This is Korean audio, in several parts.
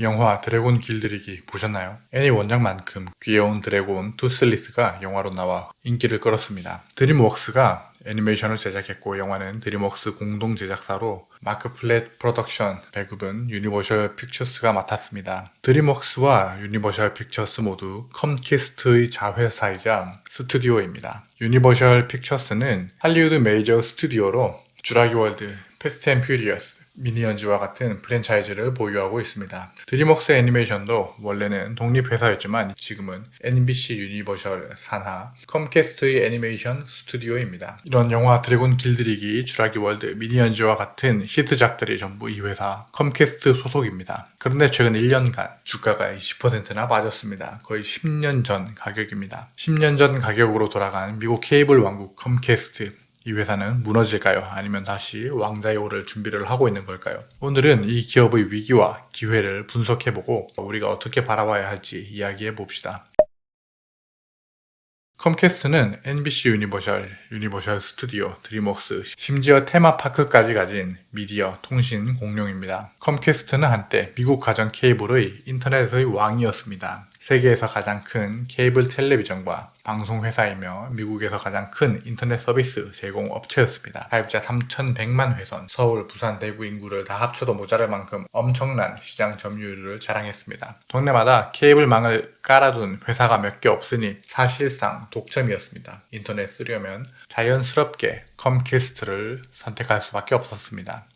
영화 드래곤 길들이기 보셨나요? 애니 원작만큼 귀여운 드래곤 투슬리스가 영화로 나와 인기를 끌었습니다. 드림웍스가 애니메이션을 제작했고 영화는 드림웍스 공동 제작사로 마크 플랫 프로덕션 배급은 유니버셜 픽처스가 맡았습니다. 드림웍스와 유니버셜 픽처스 모두 컴캐스트의 자회사이자 스튜디오입니다. 유니버셜 픽처스는 할리우드 메이저 스튜디오로 주라기 월드, 패스트 앤 퓨리어스, 미니언즈와 같은 프랜차이즈를 보유하고 있습니다. 드림웍스 애니메이션도 원래는 독립회사였지만 지금은 NBC 유니버셜 산하 컴캐스트의 애니메이션 스튜디오입니다. 이런 영화 드래곤 길들이기, 주라기 월드, 미니언즈와 같은 히트작들이 전부 이 회사 컴캐스트 소속입니다. 그런데 최근 1년간 주가가 20%나 빠졌습니다. 거의 10년 전 가격입니다. 10년 전 가격으로 돌아간 미국 케이블 왕국 컴캐스트 이 회사는 무너질까요? 아니면 다시 왕자에 오를 준비를 하고 있는 걸까요? 오늘은 이 기업의 위기와 기회를 분석해보고 우리가 어떻게 바라봐야 할지 이야기해 봅시다. 컴캐스트는 NBC 유니버셜, 유니버셜 스튜디오, 드림웍스, 심지어 테마파크까지 가진 미디어, 통신 공룡입니다. 컴캐스트는 한때 미국 가전 케이블의 인터넷의 왕이었습니다. 세계에서 가장 큰 케이블 텔레비전과 방송 회사이며 미국에서 가장 큰 인터넷 서비스 제공 업체였습니다. 가입자 3,100만 회선, 서울, 부산, 대구 인구를 다 합쳐도 모자랄 만큼 엄청난 시장 점유율을 자랑했습니다. 동네마다 케이블망을 깔아둔 회사가 몇 개 없으니 사실상 독점이었습니다. 인터넷 쓰려면 자연스럽게 컴캐스트를 선택할 수밖에 없었습니다.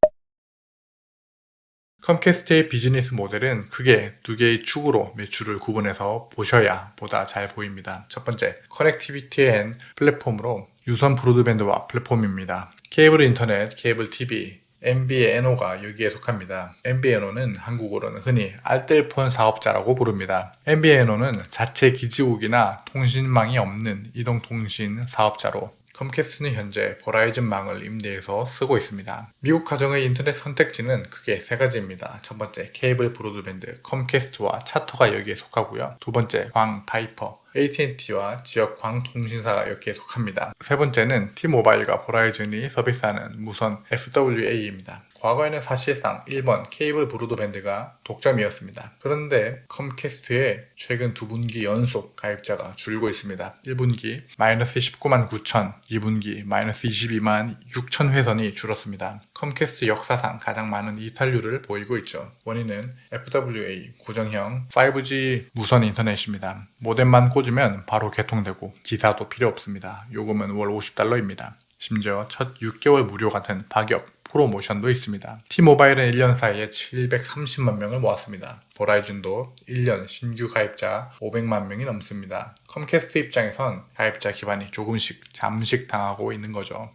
컴캐스트의 비즈니스 모델은 크게 두 개의 축으로 매출을 구분해서 보셔야 보다 잘 보입니다. 첫 번째, 커넥티비티 앤 플랫폼으로 유선 브로드밴드와 플랫폼입니다. 케이블 인터넷, 케이블 TV, MBNO가 여기에 속합니다. MBNO는 한국어로는 흔히 알뜰폰 사업자라고 부릅니다. MBNO는 자체 기지국이나 통신망이 없는 이동통신 사업자로 컴캐스트는 현재 버라이즌망을 임대해서 쓰고 있습니다. 미국 가정의 인터넷 선택지는 크게 세 가지입니다. 첫 번째 케이블 브로드밴드 컴캐스트와 차토가 여기에 속하고요. 두 번째 광 바이퍼 AT&T와 지역 광통신사가 여기에 속합니다. 세 번째는 T모바일과 버라이즌이 서비스하는 무선 FWA입니다. 과거에는 사실상 1번 케이블 브로드밴드가 독점이었습니다. 그런데 컴캐스트의 최근 두 분기 연속 가입자가 줄고 있습니다. 1분기 마이너스 19만 9천, 2분기 마이너스 22만 6천 회선이 줄었습니다. 컴캐스트 역사상 가장 많은 이탈률을 보이고 있죠. 원인은 FWA 고정형 5G 무선 인터넷입니다. 모뎀만 꽂으면 바로 개통되고 기사도 필요 없습니다. 요금은 월 50달러입니다. 심지어 첫 6개월 무료 같은 파격 프로모션도 있습니다. T모바일은 1년 사이에 730만 명을 모았습니다. 버라이즌도 1년 신규 가입자 500만 명이 넘습니다. 컴캐스트 입장에선 가입자 기반이 조금씩 잠식 당하고 있는 거죠.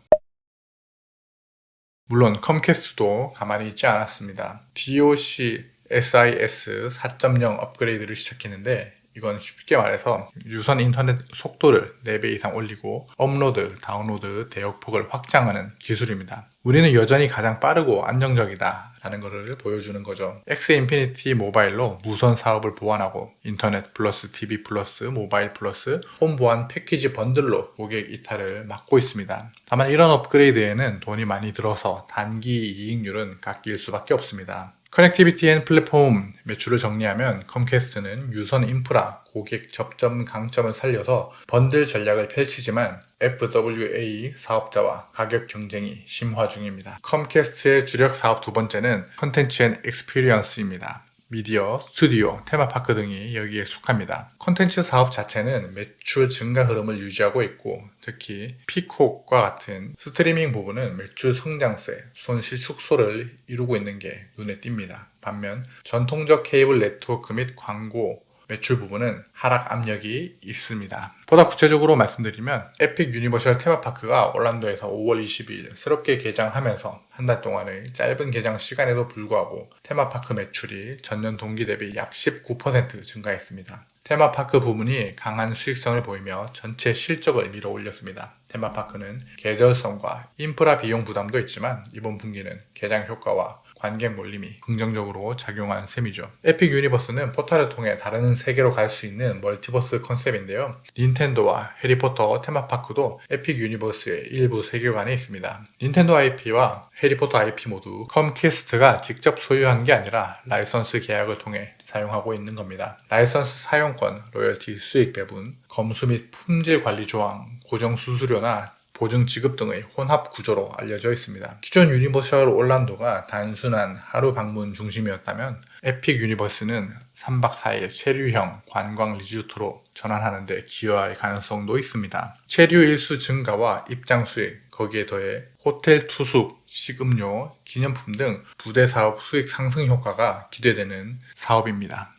물론 컴캐스트도 가만히 있지 않았습니다. DOC SIS 4.0 업그레이드를 시작했는데 이건 쉽게 말해서 유선 인터넷 속도를 4배 이상 올리고 업로드, 다운로드 대역폭을 확장하는 기술입니다. 우리는 여전히 가장 빠르고 안정적이다 라는 것을 보여주는 거죠. X 인피니티 모바일로 무선 사업을 보완하고 인터넷 플러스 TV 플러스 모바일 플러스 홈 보안 패키지 번들로 고객 이탈을 막고 있습니다. 다만 이런 업그레이드에는 돈이 많이 들어서 단기 이익률은 깎일 수밖에 없습니다. 커넥티비티 앤 플랫폼 매출을 정리하면 컴캐스트는 유선 인프라 고객 접점 강점을 살려서 번들 전략을 펼치지만 FWA 사업자와 가격 경쟁이 심화 중입니다. 컴캐스트의 주력 사업 두 번째는 컨텐츠 앤 익스피리언스입니다. 미디어, 스튜디오, 테마파크 등이 여기에 속합니다. 콘텐츠 사업 자체는 매출 증가 흐름을 유지하고 있고 특히 피콕과 같은 스트리밍 부분은 매출 성장세, 손실 축소를 이루고 있는 게 눈에 띕니다. 반면 전통적 케이블 네트워크 및 광고 매출 부분은 하락 압력이 있습니다. 보다 구체적으로 말씀드리면 에픽 유니버셜 테마파크가 올란도에서 5월 22일 새롭게 개장하면서 한 달 동안의 짧은 개장 시간에도 불구하고 테마파크 매출이 전년 동기 대비 약 19% 증가했습니다. 테마파크 부문이 강한 수익성을 보이며 전체 실적을 밀어 올렸습니다. 테마파크는 계절성과 인프라 비용 부담도 있지만 이번 분기는 개장 효과와 관객 몰림이 긍정적으로 작용한 셈이죠. 에픽 유니버스는 포탈을 통해 다른 세계로 갈 수 있는 멀티버스 컨셉인데요. 닌텐도와 해리포터 테마파크도 에픽 유니버스의 일부 세계관에 있습니다. 닌텐도 IP와 해리포터 IP 모두 컴캐스트가 직접 소유한 게 아니라 라이선스 계약을 통해 사용하고 있는 겁니다. 라이선스 사용권, 로열티 수익 배분, 검수 및 품질 관리 조항, 고정 수수료나 보증 지급 등의 혼합 구조로 알려져 있습니다. 기존 유니버셜 올란도가 단순한 하루 방문 중심이었다면 에픽 유니버스는 3박 4일 체류형 관광 리조트로 전환하는 데 기여할 가능성도 있습니다. 체류 일수 증가와 입장 수익, 거기에 더해 호텔 투숙, 식음료, 기념품 등 부대 사업 수익 상승 효과가 기대되는 사업입니다.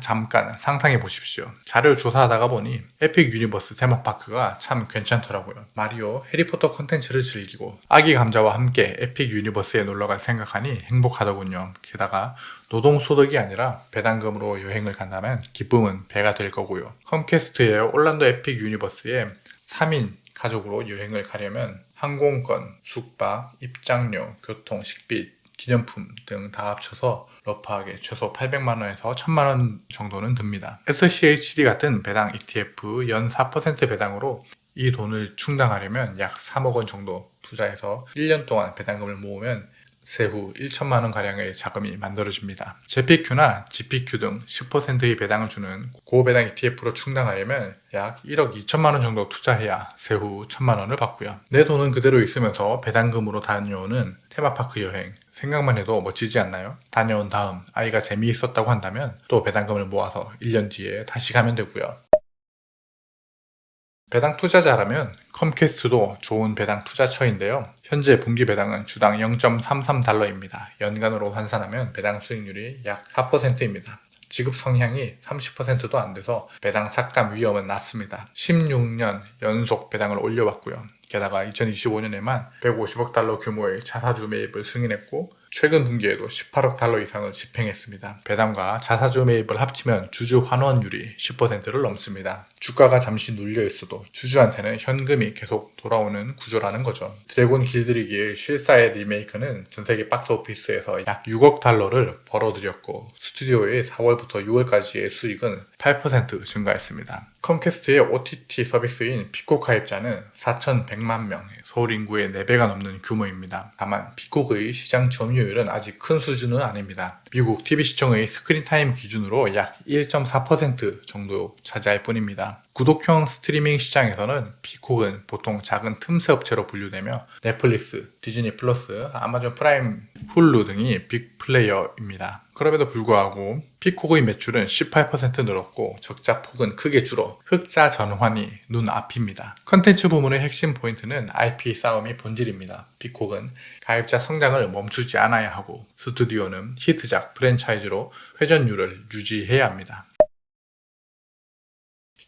잠깐 상상해 보십시오. 자료를 조사하다가 보니 에픽 유니버스 테마파크가 참 괜찮더라고요. 마리오, 해리포터 콘텐츠를 즐기고 아기 감자와 함께 에픽 유니버스에 놀러갈 생각하니 행복하더군요. 게다가 노동소득이 아니라 배당금으로 여행을 간다면 기쁨은 배가 될 거고요. 컴캐스트의 올란도 에픽 유니버스에 3인 가족으로 여행을 가려면 항공권, 숙박, 입장료, 교통, 식비, 기념품 등 다 합쳐서 러프하게 최소 800만 원에서 1000만 원 정도는 듭니다. SCHD 같은 배당 ETF 연 4% 배당으로 이 돈을 충당하려면 약 3억 원 정도 투자해서 1년 동안 배당금을 모으면 세후 1천만 원 가량의 자금이 만들어집니다. JPQ나 GPQ 등 10%의 배당을 주는 고배당 ETF로 충당하려면 약 1억 2천만 원 정도 투자해야 세후 1천만 원을 받고요. 내 돈은 그대로 있으면서 배당금으로 다녀오는 테마파크 여행 생각만 해도 멋지지 않나요? 다녀온 다음 아이가 재미있었다고 한다면 또 배당금을 모아서 1년 뒤에 다시 가면 되고요. 배당 투자자라면 컴캐스트도 좋은 배당 투자처인데요. 현재 분기 배당은 주당 0.33달러입니다. 연간으로 환산하면 배당 수익률이 약 4%입니다. 지급 성향이 30%도 안 돼서 배당 삭감 위험은 낮습니다. 16년 연속 배당을 올려왔고요. 게다가 2025년에만 150억 달러 규모의 자사주 매입을 승인했고 최근 분기에도 18억 달러 이상을 집행했습니다. 배당과 자사주 매입을 합치면 주주 환원율이 10%를 넘습니다. 주가가 잠시 눌려 있어도 주주한테는 현금이 계속 돌아오는 구조라는 거죠. 드래곤 길들이기의 실사의 리메이크는 전 세계 박스 오피스에서 약 6억 달러를 벌어들였고 스튜디오의 4월부터 6월까지의 수익은 8% 증가했습니다. 컴캐스트의 OTT 서비스인 피코 가입자는 4,100만 명, 서울 인구의 4배가 넘는 규모입니다. 다만 피콕의 시장 점유율은 아직 큰 수준은 아닙니다. 미국 TV 시청의 스크린 타임 기준으로 약 1.4% 정도 차지할 뿐입니다. 구독형 스트리밍 시장에서는 피콕은 보통 작은 틈새 업체로 분류되며 넷플릭스, 디즈니 플러스, 아마존 프라임, 훌루 등이 빅 플레이어입니다. 그럼에도 불구하고 피콕의 매출은 18% 늘었고 적자 폭은 크게 줄어 흑자 전환이 눈앞입니다. 컨텐츠 부문의 핵심 포인트는 IP 싸움이 본질입니다. 피콕은 가입자 성장을 멈추지 않아야 하고 스튜디오는 히트작 프랜차이즈로 회전율을 유지해야 합니다.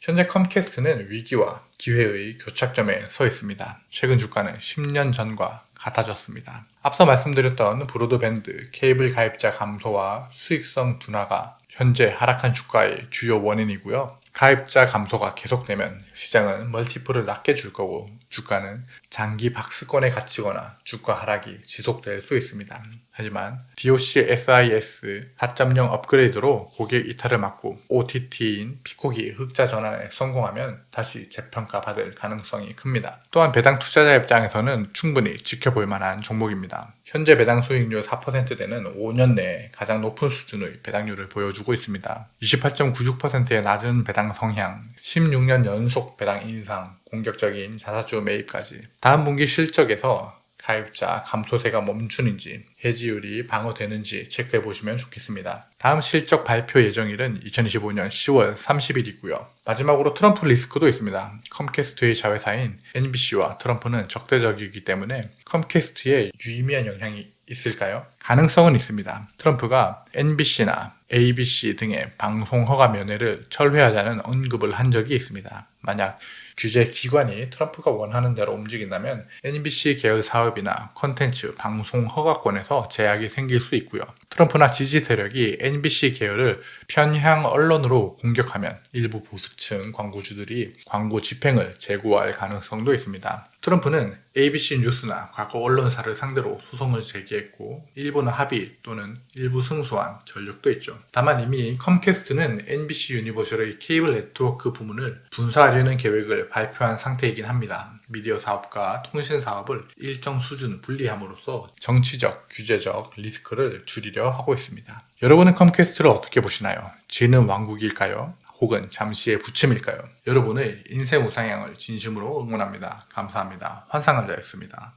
현재 컴캐스트는 위기와 기회의 교착점에 서 있습니다. 최근 주가는 10년 전과 같아졌습니다. 앞서 말씀드렸던 브로드밴드 케이블 가입자 감소와 수익성 둔화가 현재 하락한 주가의 주요 원인이고요. 가입자 감소가 계속되면 시장은 멀티플을 낮게 줄 거고 주가는 장기 박스권에 갇히거나 주가 하락이 지속될 수 있습니다. 하지만 DOC SIS 4.0 업그레이드로 고객 이탈을 막고 OTT인 피콕이 흑자 전환에 성공하면 다시 재평가 받을 가능성이 큽니다. 또한 배당 투자자 입장에서는 충분히 지켜볼 만한 종목입니다. 현재 배당 수익률 4%대는 5년 내에 가장 높은 수준의 배당률을 보여주고 있습니다. 28.96%의 낮은 배당 성향, 16년 연속 배당 인상, 공격적인 자사주 매입까지 다음 분기 실적에서 가입자 감소세가 멈추는지 해지율이 방어되는지 체크해 보시면 좋겠습니다. 다음 실적 발표 예정일은 2025년 10월 30일이고요. 마지막으로 트럼프 리스크도 있습니다. 컴캐스트의 자회사인 NBC와 트럼프는 적대적이기 때문에 컴캐스트에 유의미한 영향이 있을까요? 가능성은 있습니다. 트럼프가 NBC나 ABC 등의 방송 허가 면회를 철회하자는 언급을 한 적이 있습니다. 만약 규제 기관이 트럼프가 원하는 대로 움직인다면 NBC 계열 사업이나 컨텐츠, 방송 허가권에서 제약이 생길 수 있고요. 트럼프나 지지 세력이 NBC 계열을 편향 언론으로 공격하면 일부 보수층 광고주들이 광고 집행을 제고할 가능성도 있습니다. 트럼프는 ABC 뉴스나 과거 언론사를 상대로 소송을 제기했고 일부는 합의 또는 일부 승소한 전력도 있죠. 다만 이미 컴캐스트는 NBC 유니버셜의 케이블 네트워크 부문을 분사하려는 계획을 발표한 상태이긴 합니다. 미디어 사업과 통신 사업을 일정 수준 분리함으로써 정치적, 규제적 리스크를 줄이려 하고 있습니다. 여러분은 컴캐스트를 어떻게 보시나요? 지는 왕국일까요? 혹은 잠시의 부침일까요? 여러분의 인생 우상향을 진심으로 응원합니다. 감사합니다. 환상을 다했습니다.